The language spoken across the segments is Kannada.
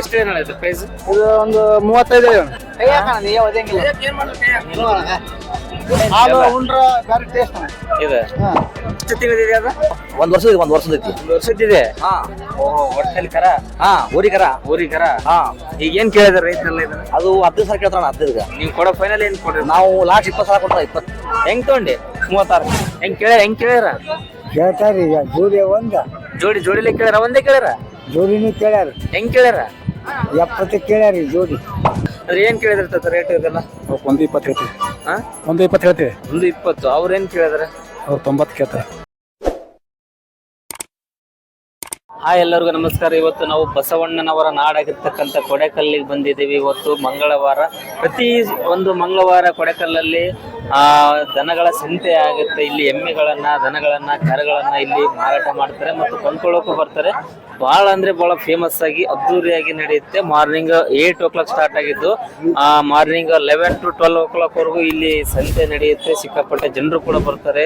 ಎಷ್ಟು ಏನ ಇದು ಪ್ರೈಸ್ ಇದು ಒಂದು ಮೂವತ್ತೈದು ಏನು ಉಂಡ್ರ ಬೇರೆ ಟೇಸ್ಟ್ ಇದೆ. ಎಷ್ಟು ತಿಂಗಳಿದೆ ಅದ? ಒಂದ್ ವರ್ಷದ ಒಂದ್ ವರ್ಷದ ಐತಿ ಒಂದು ವರ್ಷದಿದೆ ಹಾ. ಓಹೋ ಒಟ್ಟಲ್ಲಿ ಕರ? ಹಾ ಊರಿಕರ ಊರಿ ಕರ? ಹಾ. ಈಗ ಏನು ಕೇಳಿದ್ರು ರೈತರೆಲ್ಲ ಇದನ್ನ? ಅದು ಹದಿನೈದು ಸಾವಿರ ಕೇಳ್ತಾರ ಹದಿನೈದು ನೀವು ಕೊಡೋ ಫೈನಲ್ ಏನು ಕೊಡ್ರಿ ನಾವು ಲಾಸ್ಟ್ ಇಪ್ಪತ್ತು ಸಾವಿರ ಕೊಡ್ತಾರ ಇಪ್ಪತ್ತು. ಹೆಂಗ್ ತಗೊಂಡಿ? ಮೂವತ್ತಾರು. ಹೆಂಗ್ ಕೇಳ್ಯಾರ ಹೆಂಗ್ ಕೇಳ್ಯಾರ? ಕೇಳ್ತಾರ ಈಗ ಜೋಡಿ ಒಂದ. ಜೋಡಿ ಜೋಡಿಲೆ ಕೇಳ್ಯಾರ ಒಂದೇ ಕೇಳ್ಯಾರ? ಜೋಡಿನೂ ಕೇಳ್ಯಾರ. ಹೆಂಗ್ ಕೇಳ್ಯಾರ? ಎಪ್ಪತ್ತು ಕೇಳ್ಯಾರಿ ಜೋಡಿ. ಅದ್ರ ಏನ್ ತಾತ ರೇಟ್ ಇದೆಲ್ಲ? ಒಂದು ಇಪ್ಪತ್ತು ಹೇಳ್ತೀವಿ. ಹಾ ಒಂದು ಇಪ್ಪತ್ತು ಹೇಳ್ತೀವಿ. ಒಂದು ಇಪ್ಪತ್ತು. ಅವ್ರೇನು ಕೇಳಿದಾರೆ? ಅವ್ರು ತೊಂಬತ್ತು ಕೇಳ್ತಾರೆ. ಹಾಯ್ ಎಲ್ಲರಿಗೂ ನಮಸ್ಕಾರ. ಇವತ್ತು ನಾವು ಬಸವಣ್ಣನವರ ನಾಡಾಗಿರ್ತಕ್ಕಂಥ ಕೊಡೆಕಲ್ಲಿಗೆ ಬಂದಿದ್ದೀವಿ. ಇವತ್ತು ಮಂಗಳವಾರ. ಪ್ರತಿ ಒಂದು ಮಂಗಳವಾರ ಕೊಡೆಕಲ್ಲಲ್ಲಿ ಆ ದನಗಳ ಸಂತೆ ಆಗುತ್ತೆ. ಇಲ್ಲಿ ಎಮ್ಮೆಗಳನ್ನ ದನಗಳನ್ನ ಕರಗಳನ್ನ ಇಲ್ಲಿ ಮಾರಾಟ ಮಾಡ್ತಾರೆ ಮತ್ತು ಕೊಂಡ್ಕೊಳ್ಳೋಕು ಬರ್ತಾರೆ. ಬಹಳ ಅಂದ್ರೆ ಬಹಳ ಫೇಮಸ್ ಆಗಿ ಅದ್ದೂರಿಯಾಗಿ ನಡೆಯುತ್ತೆ. Morning eight o'clock start ಆಗಿದ್ದು, ಆ morning eleven to twelve o'clock ವರೆಗೂ ಇಲ್ಲಿ ಸಂತೆ ನಡೆಯುತ್ತೆ. ಸಿಕ್ಕಾಪಟ್ಟೆ ಜನರು ಕೂಡ ಬರ್ತಾರೆ.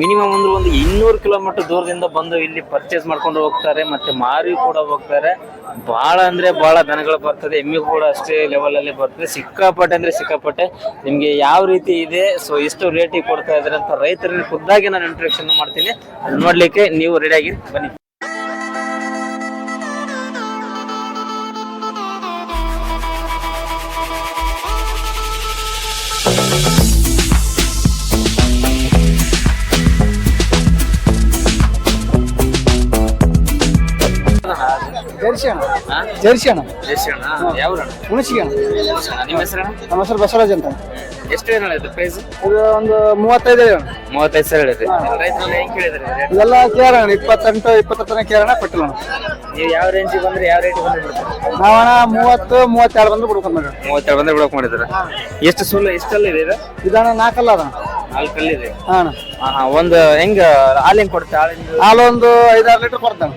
ಮಿನಿಮಮ್ ಅಂದ್ರೆ ಒಂದು ಇನ್ನೂರು ಕಿಲೋಮೀಟರ್ ದೂರದಿಂದ ಬಂದು ಇಲ್ಲಿ ಪರ್ಚೇಸ್ ಮಾಡ್ಕೊಂಡು ಹೋಗ್ತಾರೆ. ಮತ್ತೆ ಮಾರಿ ಕೂಡ ಹೋಗ್ತಾರೆ. ಬಹಳ ಅಂದ್ರೆ ಬಹಳ ದನಗಳು ಬರ್ತದೆ. ಎಮ್ಮೆ ಕೂಡ ಅಷ್ಟೇ ಲೆವೆಲ್ ಅಲ್ಲಿ ಬರ್ತದೆ. ಸಿಕ್ಕಾಪಟ್ಟೆ ಅಂದ್ರೆ ಸಿಕ್ಕಾಪಟ್ಟೆ ನಿಮ್ಗೆ ಯಾವ ರೀತಿ ಇದೆ ಸೊ ಎಷ್ಟು ರೇಟಿಗೆ ಕೊಡ್ತಾ ಇದಾರೆ ಅಂತ ರೈತರನ್ನ ಖುದ್ದಾಗಿ ನಾನು ಇಂಟ್ರಾಕ್ಷನ್ ಮಾಡ್ತೀನಿ. ನೋಡ್ಲಿಕ್ಕೆ ನೀವು ರೆಡಿಯಾಗಿ ಬನ್ನಿ. ಜರ್ಸಿ ಅಣ್ಣ? ಜರ್ಸಿ ಅಣ್ಣ ಜಯಶ್ರೀ ಅಣ್ಣ ಯಾವ್ರಣ್ಣ? ಹುಣಸಿಗೆ ಅಣ್ಣ ನಿಮ್ಮ ಹೆಸರು ನಮ್ಮ ಹೆಸರು ಬಸವರಾಜ್ ಅಂತ. ಎಷ್ಟು ಏನ ಇದು ಪ್ರೈಸ್ ಇದು ಒಂದು ಮೂವತ್ತೈದು ಹೇಳಿ. ಮೂವತ್ತೈದು ಸಾವಿರ ಹೇಳಿದ್ರಿ. ರೈತರೆಲ್ಲ ಹೆಂಗ್ ಕೇಳಿದ್ರಿ? ಇದೆಲ್ಲ ಕೇಳೋಣ ಇಪ್ಪತ್ತೆಂಟು ಇಪ್ಪತ್ತರ ತನಕ ಕೇಳೋಣ ಕೊಟ್ಟಿಲ್ಲ ನೀವು ಯಾವ ರೇಂಜಿಗೆ ಬಂದ್ರೆ ಯಾವ ರೇಟ್ ಬಂದ್ರೆ ನಾವಣ್ಣ ಮೂವತ್ತು ಮೂವತ್ತೆರಡು ಬಂದು ಬಿಡ್ಕೊಂಡು ಮಾಡಿ ಮೂವತ್ತೆರಡು ಬಂದ್ರೆ ಬಿಡೋಕೆ ಮಾಡಿದ್ರೆ ಎಷ್ಟು ಸುಳ್ಳು ಎಷ್ಟಲ್ಲ ಇದೆ ಇದನ್ನ ಇದಣ್ಣ ನಾಲ್ಕಲ್ಲ ಅದ ನಾಲ್ಕು ಕಲ್ಲಿದೆ ಹಾ ಹಾ ಹಾ ಒಂದು ಹೆಂಗ ಹಾಲು ಹೆಂಗ್ ಹಾಲಿಂದು ಐದಾರು ಲೀಟರ್ ಕೊಡ್ತಾನೆ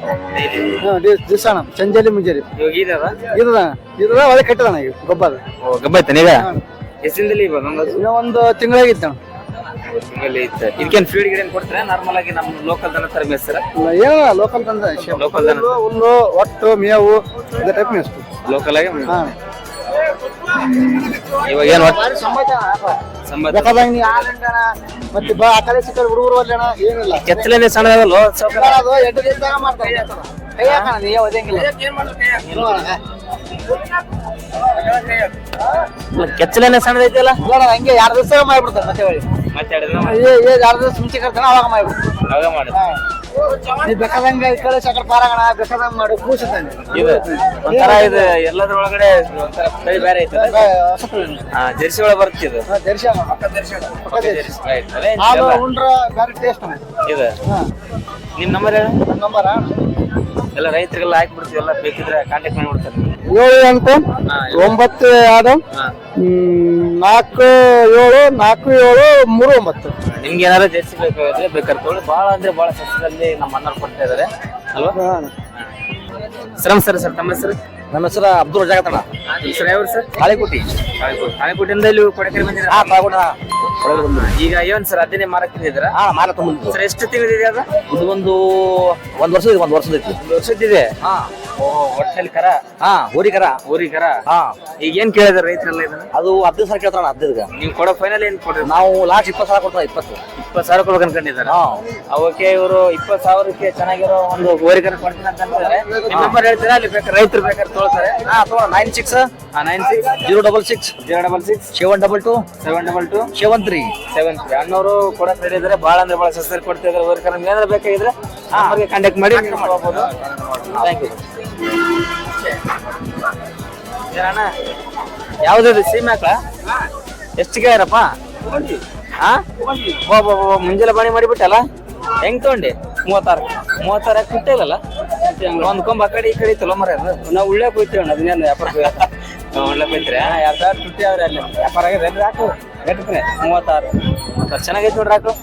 ದಿವಸ ಸಂಜೆಲಿ ಮುಂಜಾನೆ. ಇವಾಗ ಇದದ ಇದದ ಇದದ ಒಳ್ಳೆ ಕಟ್ಟದಣ ಈಗ ಗೊಬ್ಬರ ಓ ಈಗ? ಎಷ್ಟಿಂದಲ್ಲಿ ಇವಾಗ ಒಂದು ಇನ್ನೂ ಒಂದು ತಿಂಗಳಾಗಿತ್ತು ಅಣ್ಣ. ತಿಂಗಳಲ್ಲಿ ಇತ್ತು ಇದಕ್ಕೇನು ಫೀಡ್ ಗಿಡ ಕೊಡ್ತಾರೆ? ನಾರ್ಮಲ್ ಆಗಿ ನಮ್ಮ ಲೋಕಲ್ ದನ ತರ ಮೇಸ್ತಾರ ಏನೋ ಲೋಕಲ್ ತಂದ ಲೋಕಲ್ ದನ. ಹುಲ್ಲು ಹುಲ್ಲು ಒಟ್ಟು ಮೇವು ಇದೇ ಟೈಪ್ ಮೇಸ್ತು ಲೋಕಲ್ ಆಗಿ ಹಾ ಇವಾಗ ಏನು ಒಟ್ಟು ಸಂಬಂಧ ಬೇಕಾದಂಗ ನೀ ಹಾಲಿಂದಣ ಮತ್ತೆ ಬಾ ಆ ಕಡೆ ಹುಡುಗರು ಅಲ್ಲಣ್ಣ ಏನಿಲ್ಲ. ಕೆತ್ತಲೇನೆ ಸಣ್ಣದಲ್ಲ ಅದು ಎಂಟು ದಿವಸದಾಗ ಮಾಡ್ತಾರೆ. ಕೈ ಹಾಕಣ ನೀ ಒದಂಗಿಲ್ಲ ಕೆಚ್ಚಲೇನೆ ಸಣ್ಣದೈತಲ್ಲ? ನೋಡೋಣ ಹಂಗೆ ಎರಡು ದಿವಸ ಮಾಡ್ಬಿಡ್ತಾರೆ ಮತ್ತೆ ಮತ್ತೆ ಎರಡು ದಿವಸ ಮುಂಚೆ ಕರ್ತಾನೆ ಅವಾಗ ಮಾಡ್ಬಿಡ್ತಾರೆ. ಅವಾಗ ಮಾಡಿ ನೀ ಬೇಕಾದಂಗ ಈ ಕಡೆ ಸಕಡೆ ಪಾರಾಗಣ ಬೇಕಾದಂಗ ಮಾಡು ಕೂಸತಾನೆ ಇದು ಒಂಥರ ಇದು ಎಲ್ಲದ್ರ ಒಳಗಡೆ ಒಂಥರ ತಳಿ ಬೇರೆ ಐತೆ. ಹಾ ಜರ್ಸಿ ಒಳಗೆ ಬರುತ್ತೆ ಇದು. ಜರ್ಸಿ ಪಕ್ಕ ಜೆರ್ಸಿ. ಹಾಲು ಉಂಡ್ರ ಬೇರೆ ಟೇಸ್ಟ್ ಇದು. ನಿಮ್ಮ ನಿಮ್ ನಂಬರ್ ಹೇಳಿ. ನಂಬರ ಎಲ್ಲ ರೈತರಿಗೆಲ್ಲ ಹಾಕ್ಬಿಡ್ತೀವಿ ಎಲ್ಲ ಬೇಕಿದ್ರೆ ಕಾಂಟ್ಯಾಕ್ಟ್ ಮಾಡಿಬಿಡ್ತಾರೆ ಏಳು ಎಂಟು ಒಂಬತ್ತು ಆರು ಹ್ಮ್, ನಾಲ್ಕು ಏಳು ನಾಲ್ಕು ಏಳು ಮೂರು ಒಂಬತ್ತು. ನಿಮ್ಗೆ ಏನಾದ್ರು ಜರ್ಸಿ ಬೇಕಾದ್ರೆ ಬೇಕಾದ್ರೆ ತಗೊಳ್ಳಿ. ಭಾಳ ಅಂದ್ರೆ ಭಾಳ ಸಸ್ಯದಲ್ಲಿ ನಮ್ಮ ಅಣ್ಣರು ಕೊಡ್ತಾ ಇದಾರೆ. ಅಲ್ವಾ? Sir sir. ತಮ್ಮ ಹೆಸರು? ನಮ್ಮ ಹೆಸರು ಅಬ್ದುಲ್ ರಜಾಕ್ ಅಣ್ಣ ಸರ್ ಯಾವ ಸರ್? ತಾಳಿಕೋಟಿ. ಕಾಣಿಪುಟ್ಟಿಂದ ಇಲ್ಲಿ ಕೊಡಕರಿ ಬಂದಿರ? ಹಾ ಈಗ ಏನ್ ಸರ್ ಅದನ್ನೇ ಮಾರಕ್ ಇದ್ದೀರಾ? ಹಾ ಮಾರಕ್ಕೆ ಬಂದಿದ್ದು ಸರ್ ಎಷ್ಟು ತಿಂಗಳಿದೆ ಅದು? ಇದು ಒಂದು ಒಂದ್ ವರ್ಷದ ಒಂದ್ ವರ್ಷದ ಐತಿ ಒಂದು ವರ್ಷದಿದೆ ಹಾ. ಓ ಒಟ್ಟಲ್ಲಿ ಕರ ಹಾ ಊರಿಗರ ಊರಿ ಕರ ಹಾ. ಈಗ ಏನ್ ಕೇಳಿದಾರೆ ರೈತರೆಲ್ಲ ಇದನ್ನ? ಅದು ಹದಿನೈದು ಸಾವಿರ ಕೇಳ್ತಾರ ಹದಿನೈದು ನೀವು ಕೊಡೋ ಫೈನಲ್ ಏನ್ ಕೊಡ್ರಿ ನಾವು ಲಾಸ್ಟ್ ಇಪ್ಪತ್ತು ಸಾವಿರ ಕೊಡ್ತಾರ ಇಪ್ಪತ್ತು. ಇಪ್ಪತ್ತು ಸಾವಿರ ಕೊಡ್ಬೇಕು ಅನ್ಕೊಂಡಿದ್ದಾರೆ? ಹಾ. ಅವಕ್ಕೆ ಇವರು ಇಪ್ಪತ್ತು ಸಾವಿರಕ್ಕೆ ಚೆನ್ನಾಗಿರೋ ಒಂದು ಓರಿಕರ ಕೊಡ್ತೀನಿ ಅಂತ ಅಂತಾರೆ ನಿಮ್ಮ ನಂಬರ್ ಹೇಳ್ತೀರಾ? ಅಲ್ಲಿ ಬೇಕಾದ್ರೆ ರೈತರು ಬೇಕಾದ್ರೆ ತೊಗೊಳ್ತಾರೆ ಹಾ ತೋಳ nine six nine six zero double six zero double six seven double two seven double two seven three seven three ಅಣ್ಣವರು ಕೂಡ ರೆಡಿ ಭಾಳ ಅಂದ್ರೆ ಭಾಳ ಸಸ್ಯ ಕೊಡ್ತಾ ಇದ್ದಾರೆ ಓರಿಕರ ನಿಮ್ಗೆ ಏನಾದ್ರು ಬೇಕಾಗಿದ್ರೆ ಕಾಂಟ್ಯಾಕ್ಟ್ ಮಾಡಿ ನೀವು ಮಾಡ್ಬೋದು ಥ್ಯಾಂಕ್ ಯು ಅಣ್ಣ ಯಾವ್ದು ಸೀಮೆ ಹಾಕ್ಲ ಎಷ್ಟು ಕೇಳಪ್ಪ ಹಾ ಬಾ ಬಾ ಬಾ ಮುಂಜಾನೆ ಬಾಣಿ ಮಾಡಿಬಿಟ್ಟಲ್ಲ? ಹೆಂಗ್ ತಗೊಂಡಿ? ಮೂವತ್ತಾರು. ಮೂವತ್ತಾರು ಹಾಕಿ ಇಲ್ಲಲ್ಲ? ಒಂದ್ ಕೊಂಬ ಆ ಕಡೆ ಈ ಕಡೆ ಇತ್ತಲ್ಲ ಮರ ನಾವು ಉಳ್ಳೆ ಹೋಯ್ತೀವಿ ಅಣ್ಣ ಅದನ್ನೇನು ವ್ಯಾಪಾರ ಉಳ್ಳೆ ಕೂತ್ರಿ ಎರಡು ಸಾವಿರ ತುಟ್ಟಿ ಅವ್ರಿ ಅಲ್ಲಿ? ವ್ಯಾಪಾರ ಆಗಿದೆ ಹಾಕು. ಎಟ್ಟಿದ್ರೆ ಮೂವತ್ತಾರು. ಮೂವತ್ತಾರು ಚೆನ್ನಾಗೈತೆ ನೋಡ್ರಿ ಹಾಕು.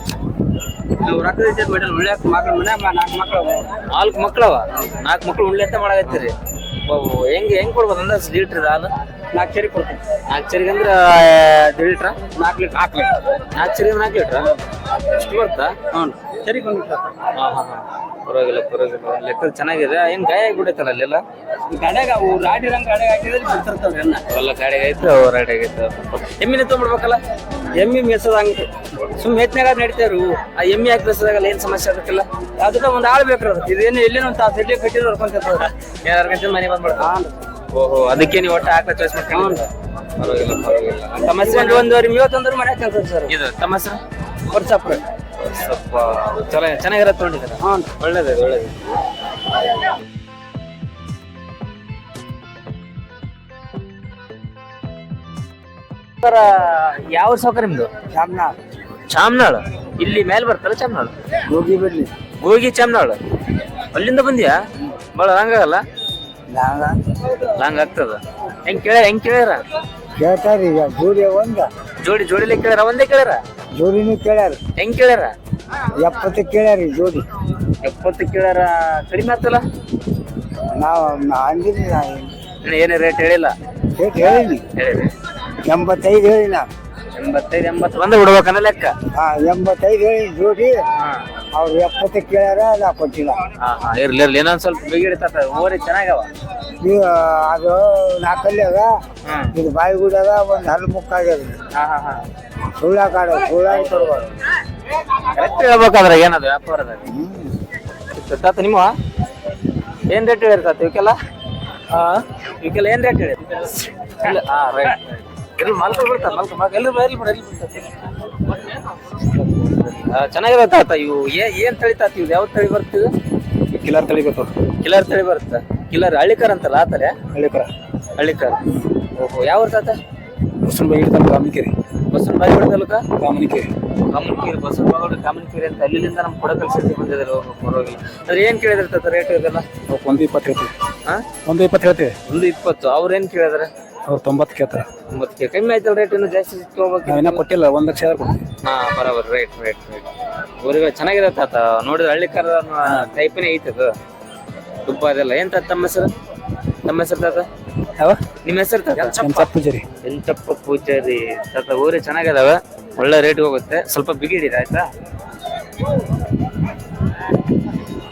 ನಾಲ್ಕು ಮಕ್ಳು. ನಾಲ್ಕು ಮಕ್ಕಳು ನಾಲ್ಕು ಮಕ್ಳು ಉಳ್ಳಿ ಅಂತ ಮಾಡಾಕತ್ತೀರಿ. ಹೆಂಗ್ ಹೆಂಗೆ ಹೆಂಗ್ ಕೊಡ್ಬೋದು ಅಂದ್ರೆ ಲೀಟ್ರ್ ಹಾಲು? ನಾಲ್ಕು ಚರಿ ಕೊಡ್ತೀನಿ. ನಾಲ್ಕು ಚರಿಗೆ ಅಂದ್ರೆ ಎರಡು ಲೀಟ್ರ ನಾಲ್ಕು ಲೀಟ್ರ್ ನಾಲ್ಕು ಲೀಟ್ರ್ ನಾಲ್ಕು ಚರಿಗೆ ನಾಲ್ಕು ಲೀಟ್ರ ಎಷ್ಟು ಬರುತ್ತಾ? ಹ್ಞೂ. ಚರಿ ಹಾಂ ಹಾಂ ಹಾಂ. ಪರವಾಗಿಲ್ಲ ಪರವಾಗಿಲ್ಲ. ಲೆಕ್ಕದ ಚೆನ್ನಾಗಿದೆ. ಏನು ಗಾಯ ಆಗ್ಬಿಡೈತಲ್ಲ ಅಲ್ಲೆಲ್ಲ? ಗಾಡಿಯಾಗ ಅವು ರಾಡಿ ರಂಗ ಗಾಡ್ಯಾಗ ಹಾಕಿದ್ರೆ ಬಿಡ್ತಿರ್ತಾವ್ರಿ ಎಲ್ಲ ಅವೆಲ್ಲ ಗಾಡಿ ಐತೆ ಅವು ರೆಡಿ ಆಗೈತೆ ಎಮ್ಮಿನ ತೊಗೊಂಡ್ಬಿಡ್ಬೇಕಲ್ಲ? ಎಮ್ಮಿ ಮೇಸದಂಗ ಸುಮ್ ಹೆಚ್ಚಿನಾಗ ನಡೀತಾರು ಆ ಎಮ್ಮಿ ಹಾಕಿ ಬೆಸದಾಗ ಏನ್ ಸಮಸ್ಯೆ ಅದಕ್ಕೆಲ್ಲ ಅದಕ್ಕೆ ಒಂದ್ ಆಳ್ ಬೇಕ್ರಿ ಅದು ಇದೇನು ಎಲ್ಲಿ ಒಂದು ತಾಸು ಎಲ್ಲಿ ಕಟ್ಟಿದ್ರು ಹೊರ್ಕೊಂತಿರ್ತದ ಏನಾರು ಗಂಟೆ ಮನೆ ಬಂದ್ಬಿಡ್ತಾವ ಓಹೋ ಅದಕ್ಕೆ ನೀವು ಒಟ್ಟು ಹಾಕ್ತಾ ಚಾಯ್ಸ್ ಮಾಡ್ಕೊಂಡು ಪರವಾಗಿಲ್ಲ ಪರವಾಗಿಲ್ಲ. ಸಮಸ್ಯೆ ಒಂದ್ ಒಂದುವರೆ ಮನೆ ಹಾಕ್ತದ ಸರ್ ಇದು ತಮ್ಮ ಹೆಸರು ಸ್ವಲ್ಪ ಚಲೋ ಚೆನ್ನಾಗಿರತ್ತೆ ತೊಗೊಂಡಿದ್ದಾರೆ? ಹ್ಞೂ ಒಳ್ಳೇದು ಒಳ್ಳೇದು. ಸರ ಯಾವ ಸೌಕರ್ಯ ನಿಮ್ದು? ಚಾಮನಾಳ್. ಚಾಮ್ನಾಳ್? ಇಲ್ಲಿ ಮೇಲೆ ಬರ್ತಾರ ಚಾಮ್ನಾಳ್? ಗೋಗಿ ಬರ್ಲಿ ಗೋಗಿ ಚಾಮ್ನಾಳ್? ಅಲ್ಲಿಂದ ಬಂದಿಯಾ? ಭಾಳ ಲಾಂಗ್ ಆಗಲ್ಲ? ಲಾಂಗ್ ಆಗ್ತದ. ಹೆಂಗ್ ಕೇಳ್ಯಾರ ಹೆಂಗ್ ಕೇಳ್ಯಾರ? ಕೇಳ್ತಾರ ಈಗ ಜೋಡಿ ಒಂದ. ಜೋಡಿ ಜೋಡಿಲಿ ಕೇಳ್ಯಾರ ಒಂದೇ ಕೇಳ್ಯಾರ? ಜೋಡಿನೂ ಕೇಳ್ಯಾರ. ಹೆಂಗ್ ಕೇಳ್ಯಾರ? ಎಪ್ಪತ್ತು ಕೇಳ್ಯಾರ ಜೋಡಿ. ಎಪ್ಪತ್ತು ಕೇಳ್ಯಾರ ಕಡಿಮೆ ಆಗ್ತಲ್ಲ? ನಾವು ಅಂದಿನಿ ಇನ್ನು ಏನೇ ರೇಟ್ ಹೇಳಿಲ್ಲ? ರೇಟ್ ಹೇಳಿನಿ ಹೇಳಿರಿ ಎಂಬತ್ತೈದು ಹೇಳಿ ನಾ ಎಂಬತ್ತೈದು ಎಂಬತ್ತು. ಬಂದು ಬಿಡ್ಬೇಕನ್ನ ಲೆಕ್ಕ. ಹಾ ಎಂಬತ್ತೈದು ಹೇಳಿ ಜೋಡಿ. ಅವ್ರು ಎಪ್ಪತ್ತು ಕೇಳ್ಯಾರ ನಾ ಕೊಟ್ಟಿಲ್ಲ ಹಾ ಹಾ ಇರ್ಲಿ ಇರ್ಲಿ. ಇನ್ನೊಂದ್ ಸ್ವಲ್ಪ ಬಿಗಿಡಿತ ಓರಿ ಚೆನ್ನಾಗವ ನೀವು ಅದು ನಾಲ್ಕಲ್ಲಿ ಅದ. ಇದು ಬಾಯಿಗುಡಿ ಅದ ಒಂದು ಹಲ್ಲು ಮುಕ್ಕಾಗ್ಯದ. ಹಾ ಹಾ ಹಾ. ಸುಳ್ಳ ಕಾಡು ಸುಳ್ಳ. ಕೊಡ್ಬಾರ್ದು ಕರೆಕ್ಟ್ ಹೇಳ್ಬೇಕಾದ್ರೆ ಏನದು ವ್ಯಾಪಾರದ ತಾತ ನಿಮ್ಮ? ಏನ್ ರೇಟ್ ಹೇಳಿರ್ತಾತ ಇವಕ್ಕೆಲ್ಲ? ಹಾ ಇವಕ್ಕೆಲ್ಲ ಏನ್ ರೇಟ್ ಹೇಳಿ ಇಲ್ಲ ಹಾಂ ರೈಟ್ ಚೆನ್ನಾಗಿದೆ ತಾತ ಇವು. ಏನ್ ತಳಿ ತಾತ ಇವ್ ಯಾವ ತಳಿ ಬರ್ತೀವಿ ಕಿಲರ್ ತಳಿಬೇಕು ಕಿಲರ್ ತಳಿ ಬರುತ್ತೆ? ಕಿಲರ್ ಹಳ್ಳಿಕರ್ ಅಂತಲ್ಲ ಆ ತಲೆ ಹಳ್ಳಿಕರ. ಹಳ್ಳಿಕರ್. ಓಹೋ ಯಾವ ತಾತ? ಬಸವನ ಬೈ ಹಿಡಿತಾನೆ ರಾಮನಿಕೆರಿ. ಬಸವನ ಬಾಯಿಗಡ ತಾಲೂಕ? ಕಾಮನಕೇರಿ ಕಾಮನಕೇರಿ ಬಸವನ ಬಾಗಡ ಕಾಮನ್ಕೇರಿ ಅಂತ ಅಲ್ಲಿಂದ ನಮ್ಗೆ ಕೂಡ ಕಲ್ಸಿ ಬಂದಿದ್ದಾರೆ ಹೋಗೋ ಪರವಾಗಿಲ್ಲ. ಅಂದ್ರೆ ಏನು ಕೇಳಿದ್ರೆ ತಾತ ರೇಟ್ ಇದೆಲ್ಲ ಒಂದು ಇಪ್ಪತ್ತು ಹೇಳ್ತೀವಿ. ಹಾಂ ಒಂದು ಇಪ್ಪತ್ತು ಹೇಳ್ತೀವಿ. ಒಂದು ಇಪ್ಪತ್ತು. ಅವ್ರು ಏನು ಕೇಳಿದ್ರೆ? ಅವ್ರು ತೊಂಬತ್ತು ಕೇಳ್ತಾರೆ ಒಂಬತ್ತು ಕಮ್ಮಿ ಆಯ್ತಲ್ಲ ರೇಟ್ ಇನ್ನು ಜಾಸ್ತಿ ಸಿಕ್ಕೋಬೇಕು. ನಾವು ಇನ್ನೂ ಕೊಟ್ಟಿಲ್ಲ ಒಂದು ಲಕ್ಷ ಯಾರು ಕೊಡ್ತೀವಿ? ಹಾ ಬರೋಬರ್ ರೇಟ್ ರೇಟ್ ರೈಟ್ ಊರಿಗೆ ಚೆನ್ನಾಗಿದೆ ತಾತ ನೋಡಿದ್ರೆ ಹಳ್ಳಿ ಕರ ಟೈಪಿನೇ ಐತೆ ಅದು. ತುಪ್ಪ ಅದೆಲ್ಲ. ಏನ್ ತಾತ ತಮ್ಮ ಹೆಸರು? ತಮ್ಮ ಹೆಸರು ತಾತ? ಯಾವ? ನಿಮ್ಮ ಹೆಸರು ತಾತ? ಕೆಂಚಪ್ಪ ಪೂಜಾರಿ. ಎಂಚಪ್ಪ ಪೂಜಾರಿ. ತಾತ ಊರಿ ಚೆನ್ನಾಗಿದಾವೆ. ಒಳ್ಳೆ ರೇಟ್ ಹೋಗುತ್ತೆ. ಸ್ವಲ್ಪ ಬಿಗಿಡಿದೆ ಆಯ್ತಾ?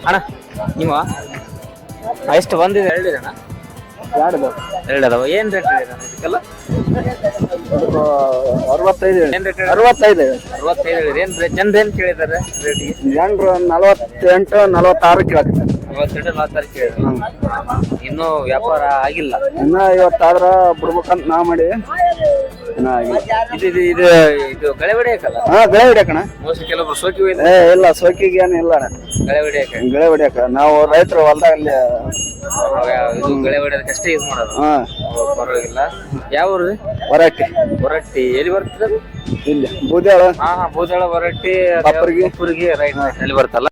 ಅಣ್ಣ ನೀವು? ಎಷ್ಟು ಬಂದಿದೆ ಹೇಳಿರಣ್ಣ ಎರಡು ಎರಡು ಅದಾವ ಏನ್ ರೇಟ್ ಇದಕ್ಕೆಲ್ಲ? ಅರವತ್ತೈದು ಏನು ರೇಟ್ ಅರವತ್ತೈದು ಅರವತ್ತೈದು ಹೇಳಿರಿ ಏನ್ ರೇಟ್ ಏನ್ ಕೇಳಿದ್ದಾರೆ ರೇಟಿಗೆ ಜನರು ನಲವತ್ತೆಂಟು ನಲವತ್ತಾರು ಕೇಳ್ತಾರೆ ನಲವತ್ತಾರು ಕೇಳಿದ್ರು. ಇನ್ನೂ ವ್ಯಾಪಾರ ಆಗಿಲ್ಲ. ಇನ್ನ ಇವತ್ತಾದ್ರ ಬಿಡ್ಬೇಕಂತ ನಾ ಮಾಡಿ ಇನ್ನ ಆಗಿಲ್ಲ. ಇದು ಇದು ಇದು ಇದು ಗಳೆ ಹೊಡಿಯಕಲ್ಲ? ಹಾ ಗಳೆ ಹೊಡ್ಯಾಕಣ. ಮೋಸ್ಟ್ಲಿ ಕೆಲವೊಬ್ರು ಸೋಕಿ ಏ ಇಲ್ಲ ಸೋಕಿಗೆ ಏನಿಲ್ಲ. ಗಳೆ ಹೊಡಿಯಕ? ಗಳೆ ಹೊಡ್ಯಾಕ. ನಾವು ರೈತರು ಹೊಲ್ದಾಗ ಅಲ್ಲಿ ಇದು ಗಳೆ ಹೊಡಿಯೋದಕ್ಕೆ ಅಷ್ಟೇ ಯೂಸ್ ಮಾಡೋದು. ಹಾ. ಪರವಾಗಿಲ್ಲ. ಯಾವ ಊರು? ಹೊರಕ್ಕೆ ಹೊರಟ್ಟಿ. ಎಲ್ಲಿ ಬರ್ತದೆ ಅದು? ಇಲ್ಲಿ ಬೂದ್ಯಾಳ ಹಾ ಹಾ ಬೂದಾಳ ಹೊರಟ್ಟಿ ಕಪ್ಪರ್ಗಿ. ಕಪ್ಪರ್ಗಿ ರೈಟ್ ಅಲ್ಲಿ ಬರ್ತಲ್ಲ.